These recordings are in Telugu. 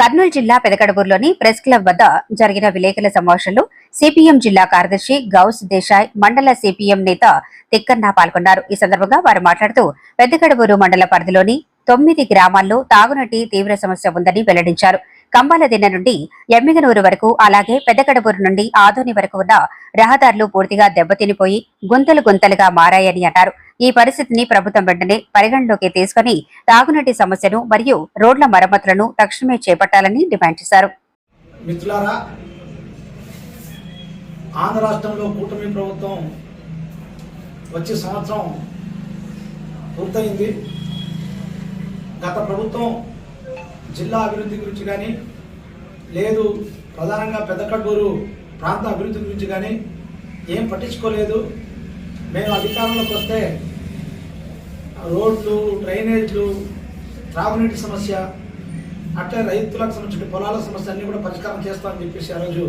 కర్నూలు జిల్లా పెదకడబూరులోని ప్రెస్ క్లబ్ వద్ద జరిగిన విలేకరుల సమావేశంలో సిపిఎం జిల్లా కార్యదర్శి గౌస్ దేశాయ్ మండల సిపిఎం నేత తిక్కన్న పాల్గొన్నారు. ఈ సందర్భంగా వారు మాట్లాడుతూ పెద్దకడబూరు మండల పరిధిలోని తొమ్మిది గ్రామాల్లో తాగునీటి తీవ్ర సమస్య ఉందని వెల్లడించారు. కంబాలదిన్న నుండి ఎమ్మిగనూరు వరకు అలాగే పెద్దకడబూరు నుండి ఆదోని వరకు ఉన్న రహదారులు పూర్తిగా దెబ్బతినిపోయి గుంతలు గుంతలుగా మారాయని అన్నారు. ఈ పరిస్థితిని ప్రభుత్వం వెంటనే పరిగణలోకి తీసుకుని తాగునీటి సమస్యను మరియు రోడ్ల మరమ్మతులను తక్షణమే చేపట్టాలని డిమాండ్ చేశారు. ఆంధ్ర రాష్ట్రంలో కూటమి ప్రభుత్వం వచ్చే సంవత్సరం పూర్తయింది. గత ప్రభుత్వం జిల్లా అభివృద్ధి గురించి కానీ లేదు ప్రధానంగా పెద్దకడ్డూరు ప్రాంత అభివృద్ధి గురించి కానీ ఏం పట్టించుకోలేదు. మేము అధికారంలోకి వస్తే రోడ్లు డ్రైనేజ్లు త్రాగునీటి సమస్య అట్లే రైతులకు సంబంధించిన పొలాల సమస్య అన్నీ కూడా పరిష్కారం చేస్తామని చెప్పేసి ఆ రోజు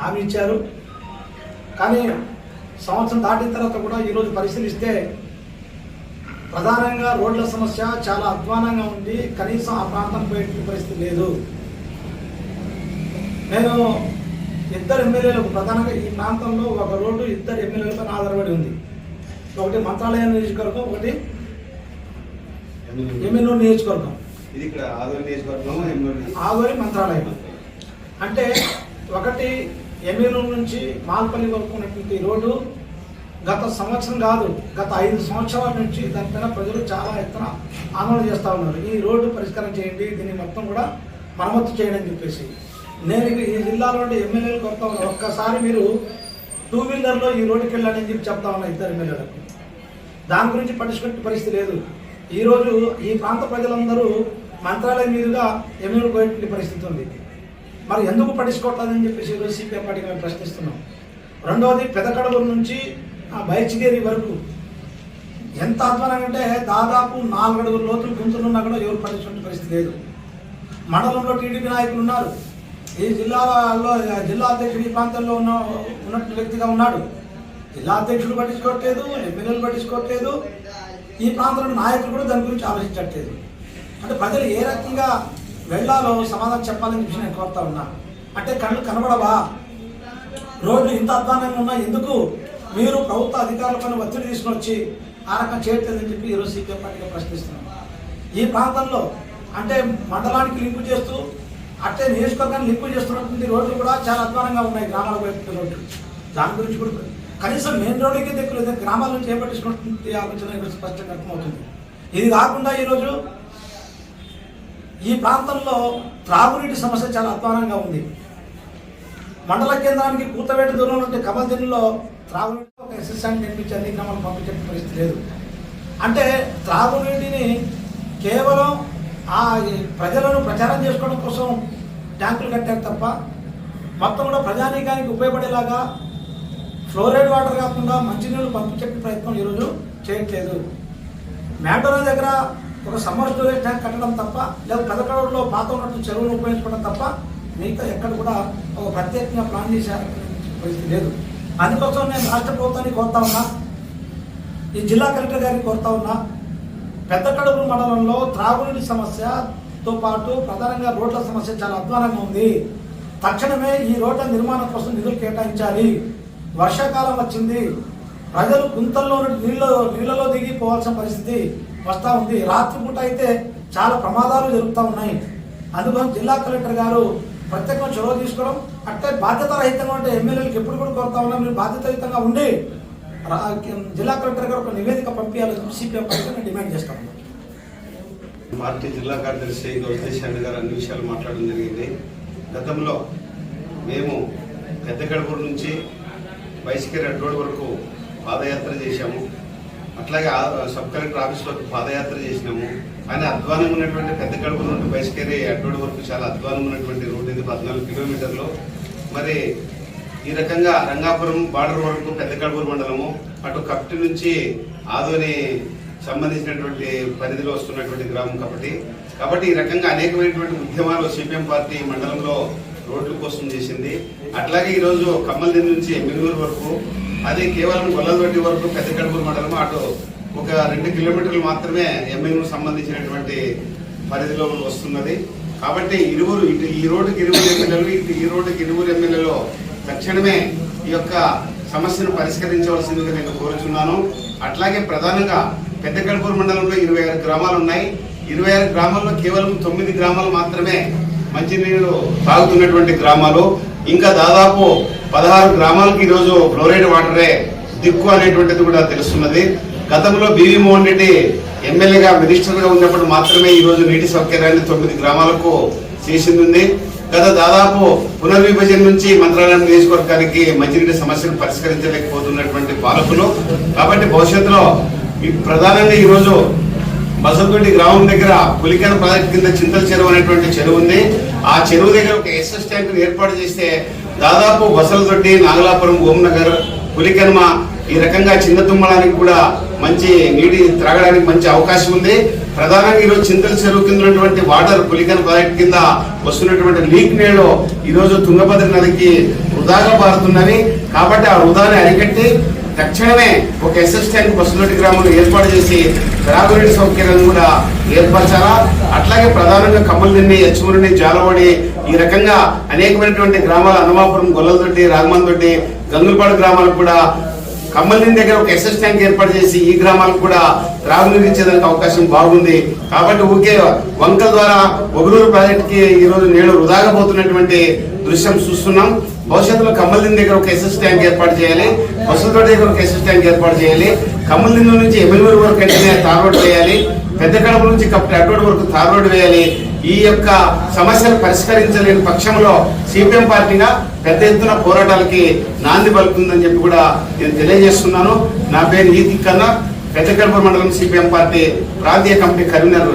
హామీ ఇచ్చారు. కానీ సంవత్సరం దాటిన తర్వాత కూడా ఈరోజు పరిశీలిస్తే ప్రధానంగా రోడ్ల సమస్య చాలా అధ్వానంగా ఉంది. కనీసం ఆ ప్రాంతం పోయే పరిస్థితి లేదు. నేను ఇద్దరు ఎమ్మెల్యేలకు ప్రధానంగా ఈ ప్రాంతంలో ఒక రోడ్డు ఇద్దరు ఎమ్మెల్యేలపై ఆధారపడి ఉంది. ఒకటి మంత్రాలయం నియోజకవర్గం ఒకటి ఎమ్మెల్యే. నియోజకవర్గం. ఇది ఇక్కడ ఆదోని నియోజకవర్గం ఆగోరి మంత్రాలయం. అంటే ఒకటి ఎమ్మెల్యే నుంచి మాల్పల్లి వరకు ఉన్నటువంటి రోడ్డు గత సంవత్సరం కాదు గత ఐదు సంవత్సరాల నుంచి దానిపైన ప్రజలు చాలా ఎత్తున ఆందోళన చేస్తూ ఉన్నారు. ఈ రోడ్డు పరిష్కారం చేయండి దీన్ని మొత్తం కూడా మరమ్మతు చేయండి అని చెప్పేసి. నేను ఈ జిల్లాలో ఉండే ఎమ్మెల్యేలు కొత్త ఒక్కసారి మీరు టూ వీలర్లో ఈ రోడ్డుకి వెళ్ళండి అని చెప్పి చెప్తా ఉన్నా ఇద్దరు ఎమ్మెల్యేలకు. దాని గురించి పట్టించుకునే పరిస్థితి లేదు. ఈరోజు ఈ ప్రాంత ప్రజలందరూ మంత్రాలయం మీదుగా ఎమ్మెల్యేలు పోయేటువంటి పరిస్థితి ఉంది. మరి ఎందుకు పట్టించుకోవట్లేదని చెప్పేసి ఈరోజు సిపిఐ పార్టీ మేము ప్రశ్నిస్తున్నాం. రెండవది పెదకడబూరు నుంచి ఆ బయచిగేరి వరకు ఎంత అధ్వానం అంటే దాదాపు నాలుగు అడుగుల లోతులు గుంతులున్నా కూడా ఎవరు పట్టించుకునే పరిస్థితి లేదు. మండలంలో టీడీపీ నాయకులు ఉన్నారు. ఈ జిల్లాలో జిల్లా అధ్యక్షుడు ఈ ప్రాంతంలో ఉన్న ఉన్నటువంటి వ్యక్తిగా ఉన్నాడు. జిల్లా అధ్యక్షుడు పట్టించుకోవట్లేదు ఎమ్మెల్యేలు పట్టించుకోవట్లేదు. ఈ ప్రాంతంలో నాయకులు కూడా దాని గురించి ఆలోచించట్లేదు. అంటే ప్రజలు ఏ రకంగా వెళ్ళాలో సమాధానం చెప్పాలని చెప్పి నేను కోరుతా ఉన్నా. అంటే కళ్ళు కనబడవా? రోడ్లు ఇంత అధ్వానంగా ఉన్నా ఎందుకు మీరు ప్రభుత్వ అధికారులపైన ఒత్తిడి తీసుకొని వచ్చి ఆ రకం చేయట్లేదని చెప్పి ఈరోజు సీపీఎం పార్టీగా ప్రశ్నిస్తున్నాం. ఈ ప్రాంతంలో అంటే మండలానికి లింకు చేస్తూ అట్లే నియోజకవర్గాన్ని లింకు చేస్తున్నటువంటి రోడ్లు కూడా చాలా అధ్వానంగా ఉన్నాయి గ్రామాల వైపు రోడ్లు. దాని గురించి కూడా కనీసం మెయిన్ రోడ్డుకి దగ్గర గ్రామాల నుంచి చేపట్టించినటువంటి ఆలోచన ఇక్కడ స్పష్టంగా అర్థమవుతుంది. ఇది కాకుండా ఈరోజు ఈ ప్రాంతంలో త్రాగునీటి సమస్య చాలా అధ్వానంగా ఉంది. మండల కేంద్రానికి కూతవేట దూరంలో ఉంటే కమల్దిన్లో త్రాగునీటి ఒక ఎస్ఎస్ఆన్ని నిర్మించండి అన్ని గ్రామాలు పంపించే పరిస్థితి లేదు. అంటే త్రాగునీటిని కేవలం ఆ ఈ ప్రజలను ప్రచారం చేసుకోవడం కోసం ట్యాంకులు కట్టారు తప్ప మొత్తం కూడా ప్రజానీకానికి ఉపయోగపడేలాగా ఫ్లోరైడ్ వాటర్ కాకుండా మంచినీళ్ళు పంపించే ప్రయత్నం ఈరోజు చేయట్లేదు. మ్యాటోరా దగ్గర ఒక సమ్మర్ స్టోరేజ్ ట్యాంక్ కట్టడం తప్ప లేదా పెదకడలో పాత ఉన్నట్టు చెరువులు ఉపయోగించుకోవడం తప్ప మిగతా ఎక్కడ కూడా ఒక ప్రత్యేకంగా ప్లాన్ చేసే పరిస్థితి లేదు. అందుకోసం నేను రాష్ట్ర ప్రభుత్వాన్ని కోరుతా ఉన్నా. ఈ జిల్లా కలెక్టర్ గారిని కోరుతా ఉన్నా. పెద్ద కడుపు మండలంలో త్రాగునీటి సమస్యతో పాటు ప్రధానంగా రోడ్ల సమస్య చాలా అధ్వానంగా ఉంది. తక్షణమే ఈ రోడ్ల నిర్మాణం కోసం నిధులు కేటాయించాలి. వర్షాకాలం వచ్చింది. ప్రజలు గుంతల్లో నీళ్ళ నీళ్ళలో దిగిపోవాల్సిన పరిస్థితి వస్తూ ఉంది. రాత్రిపూట అయితే చాలా ప్రమాదాలు జరుగుతూ ఉన్నాయి. అందుకని జిల్లా కలెక్టర్ గారు ప్రత్యేకంగా చొరవ తీసుకోవడం అంటే బాధ్యత రహితంగా ఉంటే ఎమ్మెల్యేలకు ఎప్పుడు కూడా కోరుతా ఉన్నా. మీరు బాధ్యతాయుతంగా ఉండి రా- జిల్లా కలెక్టర్ గారు ఒక నివేదిక పంపించాలని సిపిఎం పార్టీ నేను డిమాండ్ చేస్తాను. పార్టీ జిల్లా కార్యదర్శి గౌతేశాన్ని గారు అన్ని విషయాలు మాట్లాడడం జరిగింది. గతంలో మేము పెద్ద గడపూరు నుంచి రెడ్ రోడ్ వరకు పాదయాత్ర చేశాము. అట్లాగే ఆ- సబ్ కలెక్టర్ ఆఫీస్ పాదయాత్ర చేసినాము. కానీ అధ్వానం ఉన్నటువంటి పెద్ద కడుపు నుండి బైసికేరి అడ్డోడి వరకు చాలా అధ్వానం ఉన్నటువంటి రోడ్ ఇది పద్నాలుగు కిలోమీటర్లు. మరి ఈ రకంగా రంగాపురం బార్డర్ వరకు పెద్ద కడుపు మండలము అటు కప్టి నుంచి ఆదోని సంబంధించినటువంటి పరిధిలో వస్తున్నటువంటి గ్రామం కాబట్టి. కాబట్టి ఈ రకంగా అనేకమైనటువంటి ఉద్యమాలు సిపిఎం పార్టీ మండలంలో రోడ్ల కోసం చేసింది. అట్లాగే ఈరోజు కమ్మల్దిన్ నుంచి ఎమ్మిగనూరు వరకు అది కేవలం గొల్లదొడ్డి వరకు పెద్ద కడపూరు మండలం అటు ఒక రెండు కిలోమీటర్లు మాత్రమే ఎంఐకు సంబంధించినటువంటి పరిధిలో వస్తున్నది. కాబట్టి ఇరువురు ఇటు ఈ రోడ్డుకి ఇరువురు ఎమ్మెల్యేలు ఇటు ఈ రోడ్డుకి ఇరువురు ఎమ్మెల్యేలో తక్షణమే ఈ యొక్క సమస్యను పరిష్కరించవలసిందిగా నేను కోరుచున్నాను. అట్లాగే ప్రధానంగా పెద్ద కడపూరు మండలంలో ఇరవై ఆరు గ్రామాలు ఉన్నాయి. ఇరవై ఆరు గ్రామాల్లో కేవలం తొమ్మిది గ్రామాలు మాత్రమే మంచినీరు తాగుతున్నటువంటి గ్రామాలు. ఇంకా దాదాపు పదహారు గ్రామాలకు ఈరోజు ఫ్లోరైడ్ వాటరే దిక్కు అనేటువంటిది కూడా తెలుస్తున్నది. గతంలో బీవీ మోహన్ రెడ్డి ఎమ్మెల్యేగా మినిస్టర్గా ఉన్నప్పుడు మాత్రమే ఈరోజు నీటి సౌకర్యాన్ని తొమ్మిది గ్రామాలకు చేసింది. గత దాదాపు పునర్విభజన నుంచి మంత్రాలయం నియోజకవర్గానికి మంచినీటి సమస్యను పరిష్కరించలేకపోతున్నటువంటి పాలకులు కాబట్టి భవిష్యత్తులో ప్రధానంగా ఈరోజు రోజు గ్రామం దగ్గర పులికెన ప్రాజెక్ట్ కింద చింతల చెరువు అనేటువంటి చెరువు ఉంది. ఆ చెరువు దగ్గర ఒక ఎస్ఎస్ ట్యాంక్ ఏర్పాటు చేస్తే దాదాపు బసలతొట్టి నాగలాపురం ఓంనగర్ పులికన్మ ఈ రకంగా చిన్న తుమ్మడానికి కూడా మంచి నీటి త్రాగడానికి మంచి అవకాశం ఉంది. ప్రధానంగా ఈరోజు చింతల చెరువు కింద ఉన్నటువంటి వాటర్ పులికన్ ప్రాజెక్ట్ కింద వస్తున్నటువంటి లీక్ నీళ్ళు ఈరోజు తుంగభద్ర నదికి వృధాగా పారుతున్నవి. కాబట్టి ఆ వృధాని అరికట్టి తక్షణమే ఒక ఎస్ఎస్ బస్సులోటి గ్రామంలో ఏర్పాటు చేసి త్రాగునీటి సౌకర్యాలను కూడా ఏర్పరచాలా? అట్లాగే ప్రధానంగా కమ్మలదిన్ని యచ్చుమూరిని జాలవాడి ఈ రకంగా అనేకమైనటువంటి గ్రామాలు అన్నమాపురం గొల్లలతోటి రాగమంతోటి గంగులపాడు గ్రామాలకు కూడా కమ్మలిని దగ్గర ఒక ఎస్ఎస్ ట్యాంక్ ఏర్పాటు చేసి ఈ గ్రామాలకు కూడా త్రాగునీరు ఇచ్చేదానికి అవకాశం బాగుంది. కాబట్టి ఊకే వంకల ద్వారా ఒగురూరు ప్రాజెక్టుకి ఈ రోజు నీళ్ళు వృధాగా పోతున్నటువంటి దృశ్యం చూస్తున్నాం. భవిష్యత్తులో కమ్మలిని దగ్గర ఒక ఎస్ఎస్ ట్యాంక్ ఏర్పాటు చేయాలి. బస్సులతోటి దగ్గర ఒక ఎస్ఎస్ ట్యాంక్ ఏర్పాటు చేయాలి. కమ్మలిని నుంచి ఎమ్మెల్యేల వరకు కంటిన్యూ తార్ రోడ్ వేయాలి. పెద్ద కడప నుంచి కప్పటి అడ్రోడ్ వరకు తార్ రోడ్ వేయాలి. ఈ యొక్క సమస్యను పరిష్కరించలేని పక్షంలో సిపిఎం పార్టీగా పెద్ద ఎత్తున పోరాటాలకి నాంది పలుకుతుందని చెప్పి కూడా నేను తెలియజేస్తున్నాను. నా పేరు నీతి కన్నా పెద్ద కడప మండలం సిపిఎం పార్టీ ప్రాంతీయ కమిటీ కన్వీనర్